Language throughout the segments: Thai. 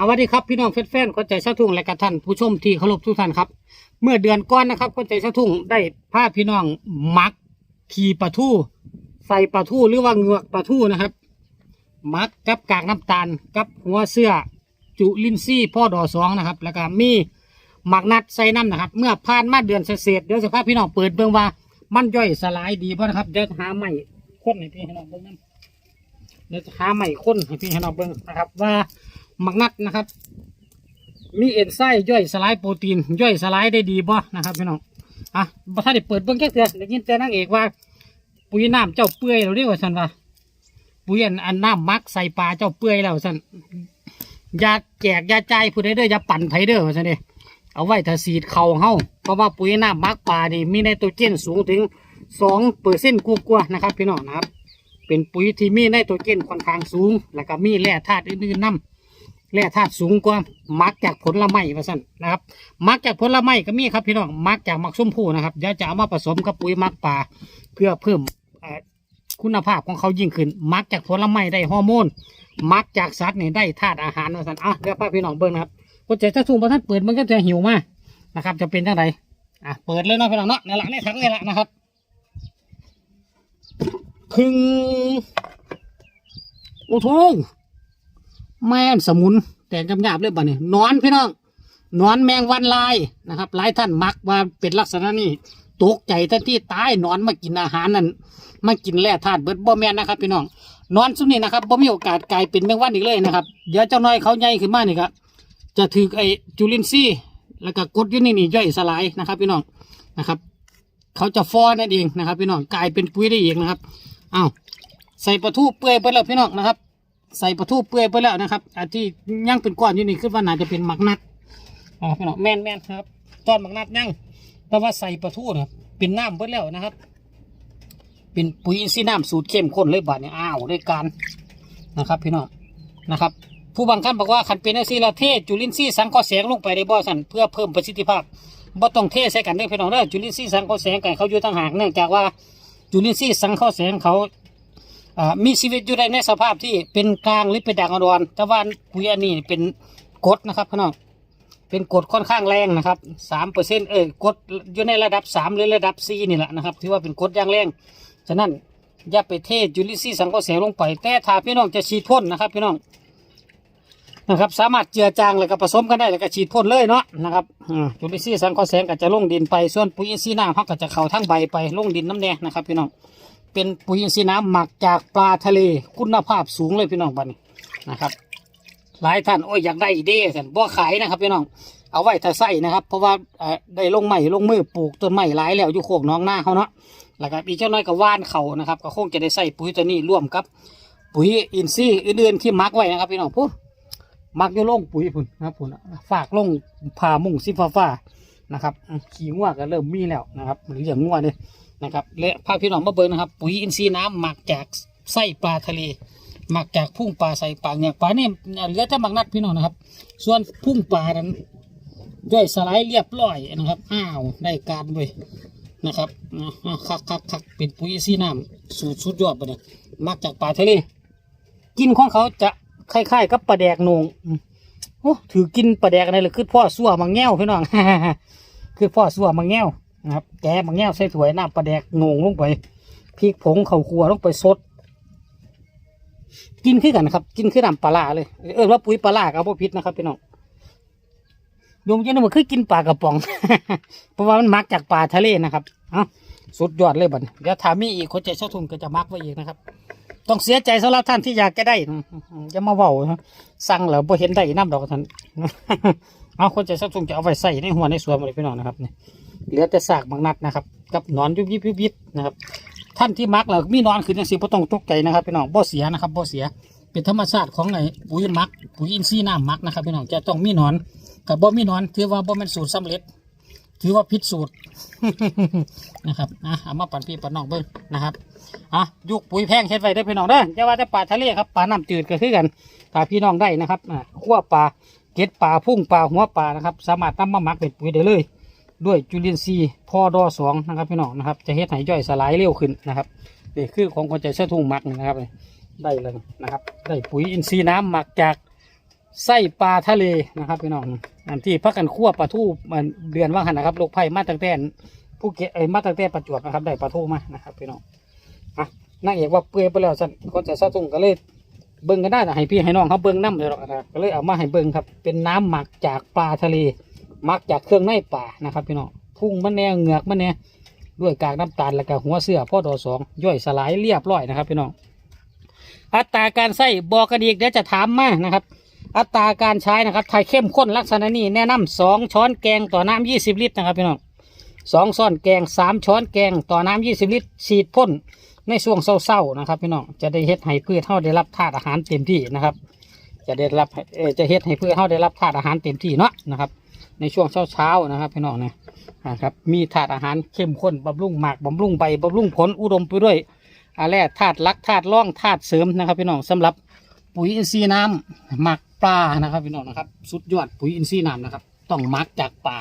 เอาสวัสดีครับพี่น้องแฟนๆคนใจชาทุ่งและกับท่านผู้ชมที่เคารพทุกท่านครับ เมื่อเดือนก่อนนะครับคนใจชาทุ่งได้พาพี่น้องมักขี่ปลาทู่ใส่ปลาทู่หรือว่าเงือกปลาทู่นะครับ มักกับกากน้ำตาลกับหัวเสื้อ จุลินทรีย์พ่อดอสองนะครับ แล้วก็มีหมักนัดใส่น้ำนะครับ เมื่อผ่านมาเดือนเศษเดี๋ยวจะพาพี่น้องเปิดเบิ่งว่ามันย่อยสลายดีบ่นะครับเดี๋ยวหาใหม่คนให้พี่น้องเบิ่งน้ำเดี๋ยวหาใหม่คนให้พี่น้องเบิ่งนะครับว่า มักนัดนะครับ มีเอ็นไส้ย่อยสลายโปรตีน ย่อยสลายได้ดีบ่นะครับพี่น้องอะบ่ทันได้เปิดเบิ่งแค่เตือได้ยินแต่นางเอกว่า ปุ๋ยน้ำเจ้าเปื่อยเราเรียกว่าสันว่าปุ๋ยอันน้ำมักใส่ปลาเจ้าเปื่อยแล้วสันยาแจกยาใจผู้ใดเด้อยาปั่นไผเด้อว่าสันเด้เอาไว้ถ้าสีดเข่าเฮาเพราะว่าปุ๋ยน้ำมักปลานี่มีไนโตรเจนสูงถึงสองเปอร์เซ็นต์กว่าๆนะครับพี่น้องนะครับ เป็นปุ๋ยที่มีไนโตรเจนค่อนข้างสูง แล้วก็มีแร่ธาตุอื่นๆนํ แร่ธาตุสูงกว่ามักจากผลไม้ว่าสันนะครับมักจากผลไม้ก็มีครับพี่น้องมักจากมักส้มผู้นะครับเดี๋ยวจะเอามาผสมกับปุ๋ยมักปลาเพื่อเพิ่มคุณภาพของเขายิ่งขึ้น มักจากผลไม้ได้ฮอร์โมนมักจากสัตว์นี่ได้ธาตุอาหารว่าสันอะเดี๋ยวพาพี่น้องเบิ่งนะครับก็จะถ้าสูงพอท่านเปิดมันก็จะหิวมากนะครับ จะเป็นจังไดอะเปิดเลยนะพี่น้องเนาะในหลังในถังนี่แหละนะครับคึงโอ้โห แม่นสมุนแต่งหยาบๆเลยบ่เนี่ยนอนพี่น้องนอนแมงวันลายนะครับหลายท่านมักว่าเป็นลักษณะนี้ตกใจท่านที่ตายนอนมากินอาหารนั่นมากินแร่ธาตุเบิดบ่แม่นนะครับพี่น้องนอนสุนี้นะครับบ่มีโอกาสกลายเป็นแมงวันอีกเลยนะครับเดี๋ยวเจ้าน้อยเขาใหญ่ขึ้นมานี่ครับจะถือไอ้จุลินทรีย์แล้วก็กดยู่นี่นี่ย่อยสลายนะครับ พี่น้องนะครับ เขาจะฟอนั่นเองนะครับ พี่น้องกลายเป็นปุ๋ยได้เองนะครับอ้าวใส่ปลาทูเปื่อยไปแล้วพี่น้องนะครับ ใส่ปลาทูเปื่อยไปแล้วนะครับอันที่ยังเป็นก้อนอยู่นี่คือว่าน่าจะเป็นหมักนัดอ่าพี่น้องแม่นแม่นครับ ตอนบักนัดยังแต่ว่าใส่ปลาทูนะครับเป็นน้ำเบิดแล้วนะครับ เป็นปุ๋ยอินทรีย์น้ำสูตรเข้มข้นเลยบาดเนี่ยอ้าวด้วยกันนะครับ พี่น้องนะครับ ผู้บังคับบอกว่าขันเป็นอินทรีย์ละเทศจุลินทรีย์สังเคราะห์แสงลงไปในบ่อสันเพื่อเพิ่มประสิทธิภาพบ่ต้องเทใส่กันเด้พี่น้องเด้อจุลินทรีย์สังเคราะห์แสงกันเขาอยู่ต่างหากเนื่องจากว่าจุลินทรีย์สังเคราะห์แสงเขา อ่ามีชีวิตอยู่ได้ในสภาพที่เป็นกลางหรือเป็นด่างอ่อนแต่ว่าปุ๋ยอันนี้เป็นกรดนะครับพี่น้องเป็นกรดค่อนข้างแรงนะครับสามเปอร์เซ็นต์เออกรดอยู่ในระดับสามหรือระดับสี่นี่แหละนะครับ ถือว่าเป็นกรดอย่างแรง ฉะนั้นอย่าไปเทจุลินทรีย์สังเคราะห์แสงลงไป แต่ถ้าพี่น้องจะฉีดพ่นนะครับ พี่น้องนะครับ สามารถเจือจางแล้วก็ผสมกันได้แล้วก็ฉีดพ่นเลยเนาะนะครับอืมจุลินทรีย์สังเคราะห์แสงก็จะลงดินไป ส่วนปุ๋ยอินทรีย์น้ำเขาก็จะเข้าทั้งใบไปลงดินน้ำแดงนะครับ พี่น้อง เป็นปุ๋ยอินทรีย์น้ำหมักจากปลาทะเลคุณภาพสูงเลยพี่น้องบัดนนะครับหลายท่านโอ้ยอยากได้อีเด้สันบ่ขายนะครับพี่น้องเอาไว้ถ้าใส่นะครับ เพราะว่าได้ลงใหม่ลงมือปลูกต้นไม้หลายแล้วอยู่โคกน้องหน้าเขาเนาะแล้วก็อีเจ้าน้อยก็ว่านเขานะครับ ก็คงจะได้ใส่ปุ๋ยตัวนี้ร่วมกับ ปุ๋ยอินทรีย์อื่นๆที่มักไว้นะครับพี่น้องพูดมักอยู่ลงปุ๋ยพุ่นนะครับพุ่นฝากลงผ่ามุ่งสีฟ้าๆนะครับ ขี้งัวก็เริ่มมีแล้วนะครับหรืออย่างงัวเนี่ย นะครับและพาพี่น้องมาเบิ่งนะครับ ปุ๋ยอินทรีย์น้ำหมักจากไส้ปลาทะเลหมักจากพุ่งปลาใส่ปลาเนี่ยปลาเนี่ยเหลือแต่หมักนัดพี่น้องนะครับ ส่วนพุ่งปลานั้นย่อยสไลายเรียบร้อยนะครับอ้าวได้การเว้ยนะครับคักคักคักเป็นปุ๋ยอินทรีย์น้ำสูตรสุดยอดไปเนี่ยหมักจากปลาทะเลกินของเขาจะคล้ายๆกับปลาแดกนงโอ้ถือกินปลาแดกอะไรเลยคือพ่อสั่วมังแง่วพี่น้องคือพ่อสั่วมังแง่ว นะครับ แกะบางแง่ใส่ถ้วยน้ำปลาแดกโหนงลงไปพริกผงเข้าวคั่วลงไปสด กินคือกันนะครับ กินคือน้ำปลาร้าเลย เออว่าปุ๋ยปลาร้ากับพ่พิษนะครับพี่น้องโยมเจ้าหนุ่มคือกินปลากระป๋อง เพราะว่ามันมักจากปลาทะเลนะครับเอ้าสุดยอดเลยบัดนี้เดี๋ยวถามีอีกคนใจเช่าทุ่งก็จะมักไว้อีกนะครับ ต้องเสียใจสำหรับท่านที่อยากจะได้จะมาเว้าสั่งแล้วบ่เห็นได้น้ำดอกท่านเอาคนใจเช่าทุ่งจะเอาไปใส่ในหัวในสวนเลยพี่น้องนะครับเนี่ย เหลือแต่ซากบางนัดนะครับ กับหนอนยุบยิบยุบยิบนะครับ ท่านที่มักแล้วมีนอนขึ้นจังสิบ่ต้องตกใจนะครับพี่น้องบ่เสียนะครับบ่เสียเป็นธรรมชาติของไอ้ปุ๋ยมักปุ๋ยอินทรีย์น้ำมักนะครับพี่น้องจะต้องมีนอนกับบ่มีนอนถือว่าบ่เป็นสูตรสำเร็จ ถือว่าผิดสูตรนะครับอะเอามาปั่นพี่ปั่นน้องเบิ้งนะครับอะยุกปุ๋ยแพงเฮ็ดไว้ได้พี่น้องเด้ออย่าว่าแต่ปลาทะเลครับปลาน้ำจืดก็คือกันถ้าพี่น้องได้นะครับอะขั้วปลาเกล็ดปลาพุ่งปลาหัวปลานะครับ สามารถนำมาหมักเป็นปุ๋ยได้เลย ด้วยจุลินทรีย์พอดอสองนะครับพี่น้องนะครับ จะเฮ็ดให้ย่อยสลายเร็วขึ้นนะครับนี่คือของคนใจเสื้อทุ่งหมักนะครับได้เลยนะครับ ได้ปุ๋ยอินทรีย์น้ำหมักจากไส้ปลาทะเลนะครับพี่น้องอันที่พักกันคั่วปลาทูมันเดือนว่างหันนะครับโรคภัยมาตั้งแต่ผู้เก็ตไอ้มาตั้งแต่ประจวบนะครับ ได้ปลาทูมานะครับพี่น้องอะนางเอกว่าเปื่อยไปแล้วสั่นคนจะซาตุ้งก็เลยเบิ่งกันได้แต่ให้พี่ให้น้องเขาเบิ่งน้ำเลยหรอกนะครับก็เลยเอามาให้เบิ่งครับ เป็นน้ำหมักจากปลาทะเล มักจากเครื่องในปลานะครับพี่น้องพุ่งมันแน่เหงือกมันแน่ด้วยกากน้ำตาลแล้วก็หัวเสื้อพ่อดอสองย่อยสลายเรียบร้อยนะครับพี่น้องอัตราการใส่บอกกันอีกเดี๋ยวจะถามมานะครับ อัตราการใช้นะครับไทยเข้มข้นลักษณะนี้แนะนำสองช้อนแกงต่อน้ำยี่สิบลิตรนะครับพี่น้องสองช้อนแกงสามช้อนแกงต่อน้ำยี่สิบลิตร ฉีดพ่นในช่วงเศร้าๆนะครับพี่น้องจะได้เฮ็ดให้พืชเท่าได้รับธาตุอาหารเต็มที่นะครับ จะได้รับจะเฮ็ดให้พืชเท่าได้รับธาตุอาหารเต็มที่เนาะนะครับ ในช่วงเช้าๆนะครับพี่น้องนะนะครับมีธาตุอาหารเข้มข้นบำรุงหมากบำรุงใบบำรุงผลอุดมไปด้วยอาแร่ธาตุลักธาตุร่องธาตุเสริมนะครับ พี่น้องสำหรับปุ๋ยอินทรีย์น้ำหมักปลานะครับพี่น้องนะครับ สุดยอดปุ๋ยอินทรีย์น้ำนะครับ ต้องหมักจากปลา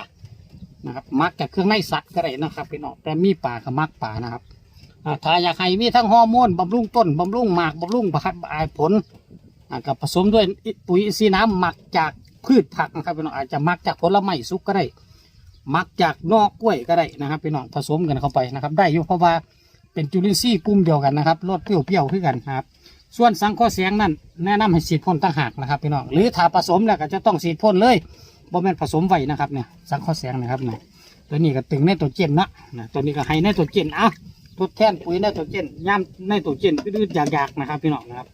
นะครับหมักจากเครื่องในสัตว์ก็ได้นะครับพี่น้องแต่มีปลากับมักปลานะครับถ้าอยากให้มีทั้งฮอร์โมนบำรุงต้นบำรุงหมากบำรุงประคับอายผลกับผสมด้วยปุ๋ยอินทรีย์น้ำหมักจาก พืชผักนะครับพี่น้องอาจจะมักจากผลไม้สุกก็ได้ มักจากนอกกล้วยก็ได้นะครับพี่น้องผสมกันเข้าไปนะครับ ได้อยู่เพราะว่าเป็นจุลินทรีย์กลุ่มเดียวกันนะครับรสเปรี้ยวๆขึ้นกันครับ ส่วนสังเคราะห์เสียงนั่นแนะนำให้ฉีดพ่นตั้งหากนะครับพี่น้องหรือถ้าผสมแล้วก็จะต้องฉีดพ่นเลยบ่แม่นผสมไว้นะครับเนี่ยสังเคราะห์เสียงนะครับเนี่ยตัวนี้ก็ตึงในตัวเจนนะนะตัวนี้ก็ให้ในตัวเจนอะทดแทนปุ๋ยในตัวเจนย่ำในตัวเจนดื้อๆอยากๆนะครับ พี่น้องนะครับ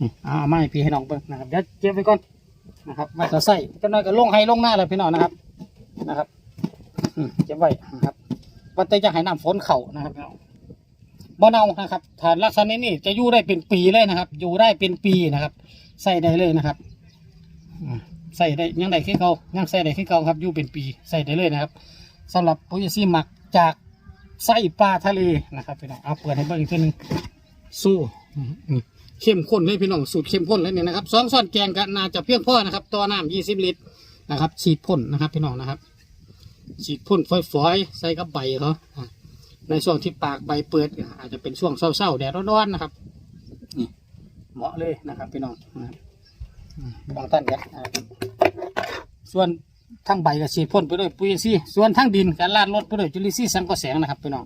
นี่เอาเอามาให้พี่ให้น้องเบิ่งนะครับเดี๋ยวเก็บไว้ก่อน นะครับไว้จะใส่จะน้อยก็ลงให้ลงหน้าเลยพี่น้องนะครับนะครับอืมเก็บไว้นะครับวันแต่จะให้น้ำฝนเข่านะครับพี่องบ่เน่านะครับถ้าลักษณะนี้จะอยู่ได้เป็นปีเลยนะครับ อยู่ได้เป็นปีนะครับ ใส่ได้เลยนะครับใส่ได้ยังได้ขึ้นเกายังใส่ได้ขึ้นเกาครับอยู่เป็นปีใส่ได้เลยนะครับสำหรับปุ๋ยซีหมักจากไส้ปลาทะเลนะครับพี่น้องเอาเปิดให้เบิ่งอีกทีหนึงสู้อืมอืม เข้มข้นเลยพี่น้องสูตรเข้มข้นเลยเนี่ยนะครับสองช้อนแกงก็น่าจะเพียงพอนะครับต่อน้ำยี่สิบลิตรนะครับ ฉีดพ่นนะครับพี่น้องนะครับ ฉีดพ่นฝอยๆใส่กับใบเขาในช่วงที่ปากใบเปิด อาจจะเป็นช่วงเศร้าๆแดดร้อนๆนะครับนี่เหมาะเลยนะครับพี่น้องนะบอืมบางท่านกันนะครับส่วนทั้งใบก็ฉีดพ่นไปด้วยปุ๋ยอินทรีส่วนทั้งดินการลาดรดไปด้วยจุลินทรีย์สังเคราะห์แสงนะครับพี่น้อง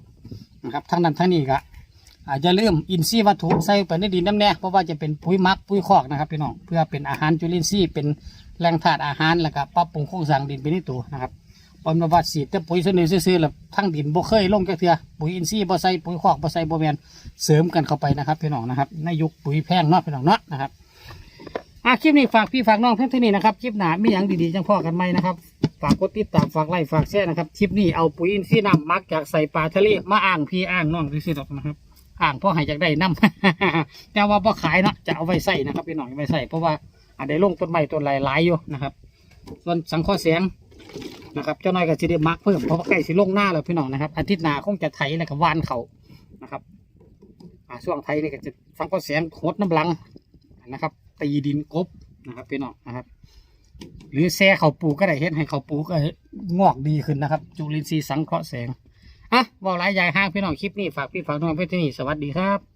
นะครับทั้งนั้นทั้งนี้ก็ อาจจะเริ่าลืมอินทรีย์วัตถุใส่ไปในดินน้ำแน่เพราะว่าจะเป็นปุ๋ยมักปุ๋ยคอกนะครับพี่น้องเพื่อเป็นอาหารจุลินทรีย์เป็นแหล่งธาตุอาหารแล้วก็ปรับปรุงโครงสร้างดินไปในตัวนะครับปอมประวัติสีแต่ปุ๋ยเสนอซื่อๆแล้วทั้งดินบ่เคยลงจักเทือปุ๋ยอินทรีย์บ่ใส่ปุ๋ยคอกบ่ใส่บ่แมนเสริมกันเข้าไปนะครับพี่น้องนะครับในยุคปุ๋ยแพงเนาะพี่น้องเนาะนะครับอะคลิปนี้ฝากพี่ฝากน้องเพียงเท่นี้นะครับคลิปหน้ามีอย่างดีๆจังพ่อกันไหมนะครับฝากกดติดตามฝากไลค์ฝากแชร์นะครับคลิปนี้เอาปุ๋ยอินทรีย์นำมักจากใส่ปลาทะเลมาอ่างพี่อ่างน้องซื่อๆดอกนะครับ อ่างพ่อให้จากได้น้ำ แต่ว่าบ่ขายเนาะจะเอาไว้ใส่นะครับพี่น้องไว้ใส่เพราะว่าอาจได้ลงต้นไม้ต้นหลายอยู่นะครับ ส่วนสังเคราะห์แสงนะครับ เจ้าน้อยก็จะได้มักเพิ่มเพราะว่าใกล้สิลงหน้าแล้วพี่น้องนะครับอาทิตย์หน้าคงจะไถแล้วก็วานเขานะครับอ่าช่วงไถนี่ก็จะฟังก็เสียงโคดน้ำลังนะครับตีดินกบนะครับพี่น้องนะครับ หรือแซ่เขาปูก็ได้เฮ็ดให้เขาปูก็งอกดีขึ้นนะครับ จุลินทรีย์สังเคราะห์แสง อะบอกหลายใหญ่ห้างพี่น้องคลิปนี้ฝากพี่ฝากน้องเพื่อนที่นี่สวัสดีครับ